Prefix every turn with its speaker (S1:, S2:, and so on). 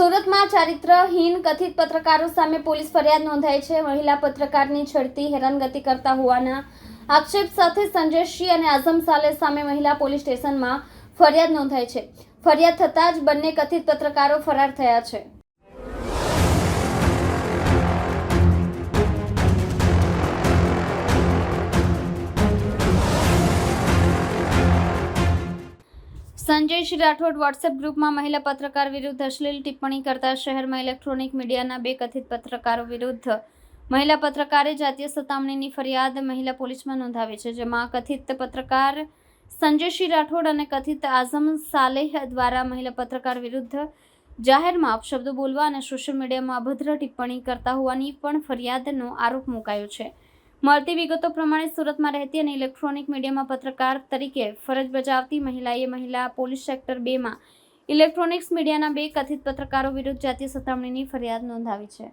S1: સુરતમાં ચારિત્રહીન કથિત પત્રકારો સામે પોલીસ ફરિયાદ નોંધાઈ છે. મહિલા પત્રકારની છડતી હેરાનગતિ કરતા હોવાના આક્ષેપ સાથે સંજય સિંહ અને આઝમ સાલે સામે મહિલા પોલીસ સ્ટેશનમાં ફરિયાદ નોંધાઈ છે. ફરિયાદ થતાં જ બંને કથિત પત્રકારો ફરાર થયા છે. સંજયસિંહ રાઠોડ વોટ્સએપ ગ્રુપમાં મહિલા પત્રકાર વિરુદ્ધ અશ્લીલ ટિપ્પણી કરતા શહેરમાં ઇલેક્ટ્રોનિક મીડિયાના બે કથિત પત્રકારો વિરુદ્ધ. મહિલા પત્રકારે જાતીય સતામણીની ફરિયાદ મહિલા પોલીસમાં નોંધાવી છે, જેમાં કથિત પત્રકાર સંજયસિંહ રાઠોડ અને કથિત આઝમ સાલેહ દ્વારા મહિલા પત્રકાર વિરુદ્ધ જાહેરમાં અપશબ્દો બોલવા અને સોશિયલ મીડિયામાં અભદ્ર ટિપ્પણી કરતા હોવાની પણ ફરિયાદનો આરોપ મુકાયો છે. મળતી વિગતો પ્રમાણે સુરતમાં રહેતી અને ઇલેક્ટ્રોનિક મીડિયામાં પત્રકાર તરીકે ફરજ બજાવતી મહિલાએ મહિલા પોલીસ સેક્ટર બેમાં ઇલેક્ટ્રોનિક્સ મીડિયાના બે કથિત પત્રકારો વિરુદ્ધ જાતીય સતામણીની ફરિયાદ નોંધાવી છે.